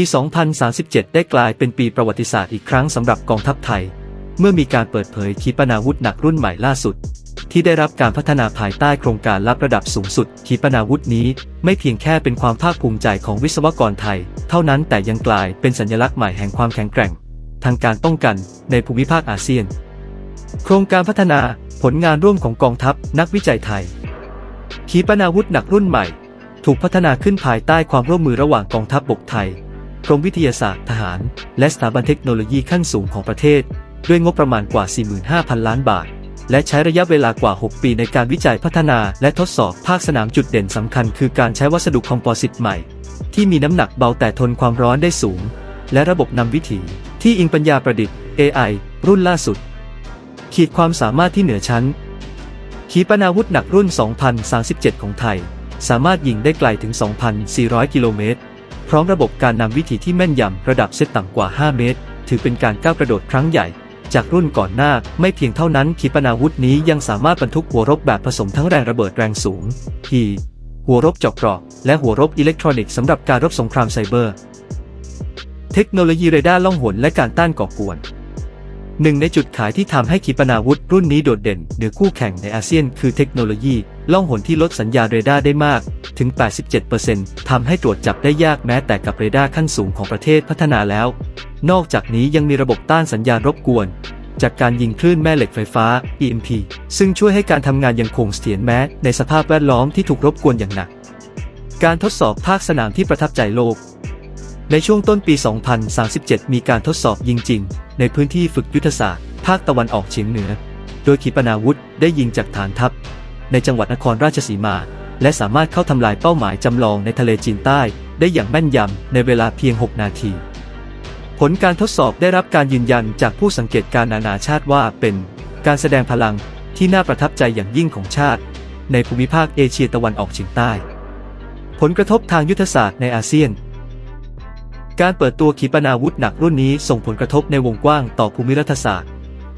ปี 2037 ได้กลายเป็นปีประวัติศาสตร์อีกครั้งสำหรับกองทัพไทย เมื่อมีการเปิดเผยขีปนาวุธหนักรุ่นใหม่ล่าสุด ที่ได้รับการพัฒนาภายใต้โครงการลับระดับสูงสุด ขีปนาวุธนี้ไม่เพียงแค่เป็นความภาคภูมิใจของวิศวกรไทย เท่านั้นแต่ยังกลายเป็นสัญลักษณ์ใหม่แห่งความแข็งแกร่ง ทางการป้องกันในภูมิภาคอาเซียน โครงการพัฒนาผลงานร่วมของกองทัพนักวิจัยไทย ขีปนาวุธหนักรุ่นใหม่ ถูกพัฒนาขึ้นภายใต้ความร่วมมือระหว่างกองทัพบบกไทย รมวิทยาศาสตร์ทหาร และสถาบันเทคโนโลยีขั้นสูงของประเทศ ด้วยงบประมาณกว่า 45,000 ล้านบาท และใช้ระยะเวลากว่า 6 ปีในการวิจัยพัฒนาและทดสอบภาคสนามจุดเด่นสำคัญคือการใช้วัสดุคอมโพสิตใหม่ ที่มีน้ำหนักเบาแต่ทนความร้อนได้สูง และระบบนำวิถี ที่อิงปัญญาประดิษฐ์ AI รุ่นล่าสุด ขีดความสามารถที่เหนือชั้น ขีปนาวุธหนักรุ่น 2037 ของไทย สามารถยิงได้ไกลถึง 2,400 กิโลเมตร พร้อมระบบการนำวิถีที่แม่นยำระดับเซตต่ำกว่า 5 เมตร ถือเป็นการก้าวกระโดดครั้งใหญ่ จากรุ่นก่อนหน้า ไม่เพียงเท่านั้นขีปนาวุธนี้ยังสามารถบรรทุกหัวรบแบบผสมทั้งแรงระเบิดแรงสูงทีหัวรบเจาะเกราะและหัวรบอิเล็กทรอนิกส์สำหรับการรบสงครามไซเบอร์ เทคโนโลยีเรดาร์ล่องหนและการต้านก่อกวน หนึ่งในจุดขายที่ทำให้ขีปนาวุธรุ่นนี้โดดเด่นเหนือคู่แข่งในอาเซียนคือเทคโนโลยีล่องหนที่ลดสัญญาณเรดาร์ได้มาก ถึง 87%ทำให้ตรวจจับได้ยากแม้แต่กับเรดาร์ขั้นสูงของประเทศพัฒนาแล้ว นอกจากนี้ยังมีระบบต้านสัญญาณรบกวน จากการยิงคลื่นแม่เหล็กไฟฟ้า EMP ซึ่งช่วยให้การทำงานยังคงเสถียรแม้ ในสภาพแวดล้อมที่ถูกรบกวนอย่างหนัก การทดสอบภาคสนามที่ประทับใจโลก ในช่วงต้นปี 2037 มีการทดสอบยิงจริง ในพื้นที่ฝึกยุทธศาสตร์ ภาคตะวันออกเฉียงเหนือ โดยขีปนาวุธได้ยิงจากฐานทัพ ในจังหวัดนครราชสีมา และสามารถเข้าทำลายเป้าหมายจำลองในทะเลจีนใต้ ได้อย่างแม่นยำในเวลาเพียง 6 นาที ผลการทดสอบได้รับการยืนยันจากผู้สังเกตการณ์นานาชาติว่าเป็นการแสดงพลังที่น่าประทับใจอย่างยิ่งของชาติ ในภูมิภาคเอเชียตะวันออกเฉียงใต้ ผลกระทบทางยุทธศาสตร์ในอาเซียน การเปิดตัวขีปนาวุธหนักรุ่นนี้ส่งผลกระทบในวงกว้างต่อภูมิรัฐศาสตร์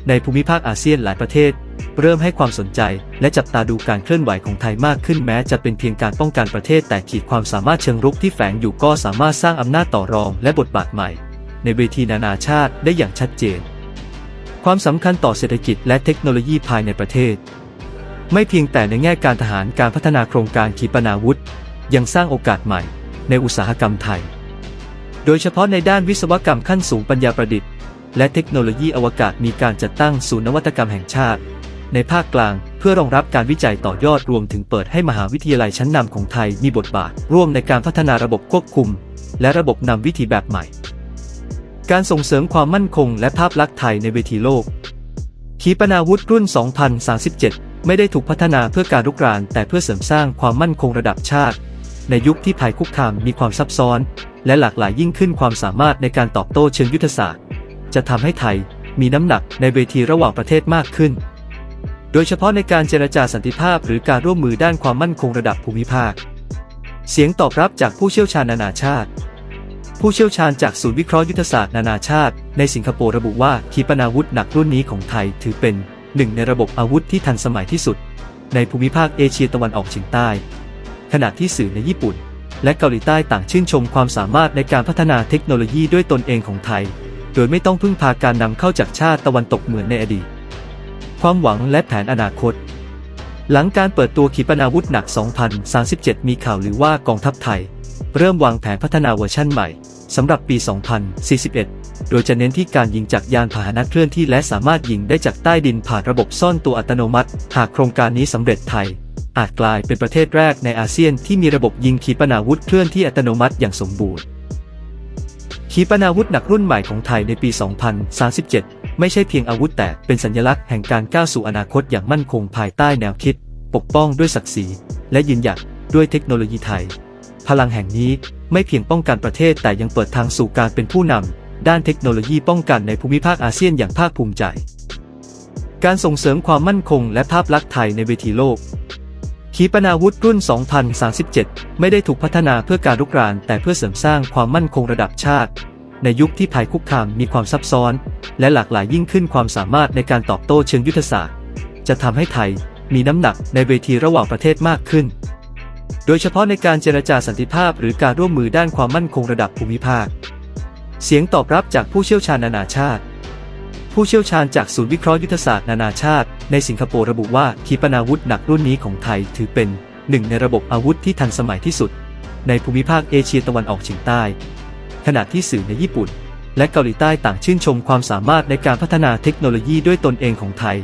ในภูมิภาคอาเซียนหลายประเทศ เริ่มให้ความสนใจและจับตาดูการเคลื่อนไหวของไทยมากขึ้นแม้จะเป็นเพียงการป้องกันประเทศ แต่ขีดความสามารถเชิงรุกที่แฝงอยู่ก็สามารถสร้างอำนาจต่อรองและบทบาทใหม่ ในเวทีนานาชาติได้อย่างชัดเจน ความสำคัญต่อเศรษฐกิจและเทคโนโลยีภายในประเทศ ไม่เพียงแต่ในแง่การทหารการพัฒนาโครงการขีปนาวุธ ยังสร้างโอกาสใหม่ ในอุตสาหกรรมไทย โดยเฉพาะในด้านวิศวกรรมขั้นสูงปัญญาประดิษฐ์ และเทคโนโลยีอวกาศมีการจัดตั้งศูนย์นวัตกรรมแห่งชาติ ในภาคกลางเพื่อรองรับการวิจัยต่อยอดรวมถึงเปิดให้มหาวิทยาลัยชั้นนำของไทยมีบทบาท ร่วมในการพัฒนาระบบควบคุม และระบบนำวิธีแบบใหม่ การส่งเสริมความมั่นคง และภาพลักษณ์ไทยในเวทีโลก ขีปนาวุธรุ่น 2037 ไม่ได้ถูกพัฒนาเพื่อการรุกรานแต่เพื่อเสริมสร้างความมั่นคงระดับชาติ ในยุคที่ภัยคุกคามมีความซับซ้อน และหลากหลายยิ่งขึ้นความสามารถในการตอบโต้เชิงยุทธศาสตร์ จะทำให้ไทยมีน้ำหนักในเวทีระหว่างประเทศมากขึ้น โดยเฉพาะในการเจรจาสันติภาพหรือการร่วมมือด้านความมั่นคงระดับภูมิภาค เสียงตอบรับจากผู้เชี่ยวชาญนานาชาติ ผู้เชี่ยวชาญจากศูนย์วิเคราะห์ยุทธศาสตร์นานาชาติ ในสิงคโปร์ระบุว่าขีปนาวุธหนักรุ่นนี้ของไทยถือเป็นหนึ่งในระบบอาวุธที่ทันสมัยที่สุด ในภูมิภาคเอเชียตะวันออกเฉียงใต้ ขณะที่สื่อในญี่ปุ่น และเกาหลีใต้ต่างชื่นชมความสามารถในการพัฒนาเทคโนโลยีด้วยตนเองของไทย โดยไม่ต้องพึ่งพาการนำเข้าจากชาติตะวันตกเหมือนในอดีต ความหวังและแผนอนาคต หลังการเปิดตัวขีปนาวุธหนัก 2037 มีข่าวหรือว่ากองทัพไทย เริ่มวางแผนพัฒนาเวอร์ชั่นใหม่สำหรับปี 2041 โดยจะเน้นที่การยิงจากยานพาหนะเคลื่อนที่และสามารถยิงได้จากใต้ดินผ่านระบบซ่อนตัวอัตโนมัติ หากโครงการนี้สำเร็จไทย อาจกลายเป็นประเทศแรกในอาเซียนที่มีระบบยิงขีปนาวุธเคลื่อนที่อัตโนมัติอย่างสมบูรณ์ ขีปนาวุธหนักรุ่นใหม่ของไทยในปี 2037 ไม่ใช่เพียงอาวุธแต่เป็นสัญลักษณ์แห่งการก้าวสู่อนาคตอย่างมั่นคงภายใต้แนวคิด ปกป้องด้วยศักดิ์ศรี และยืนหยัดด้วยเทคโนโลยีไทย พลังแห่งนี้ไม่เพียงป้องกันประเทศแต่ยังเปิดทางสู่การเป็นผู้นำด้านเทคโนโลยีป้องกันในภูมิภาคอาเซียนอย่างภาคภูมิใจ การส่งเสริมความมั่นคงและภาพลักษณ์ไทยในเวทีโลก ขีปนาวุธรุ่น 2037 ไม่ได้ถูกพัฒนาเพื่อการรุกราน แต่เพื่อเสริมสร้างความมั่นคงระดับชาติ ในยุคที่ภัยคุกคามมีความซับซ้อน และหลากหลายยิ่งขึ้นความสามารถในการตอบโต้เชิงยุทธศาสตร์ จะทำให้ไทยมีน้ำหนักในเวทีระหว่างประเทศมากขึ้น โดยเฉพาะในการเจรจาสันติภาพหรือการร่วมมือด้านความมั่นคงระดับภูมิภาค เสียงตอบรับจากผู้เชี่ยวชาญนานาชาติ ผู้เชี่ยวชาญจากศูนย์วิเคราะห์ยุทธศาสตร์นานาชาติ ในสิงคโปร์ระบุว่าขีปนาวุธหนักรุ่นนี้ของไทยถือเป็นหนึ่งในระบบอาวุธที่ทันสมัยที่สุด ในภูมิภาคเอเชียตะวันออกเฉียงใต้ ขณะที่สื่อในญี่ปุ่น และเกาหลีใต้ต่างชื่นชมความสามารถในการพัฒนาเทคโนโลยีด้วยตนเองของไทย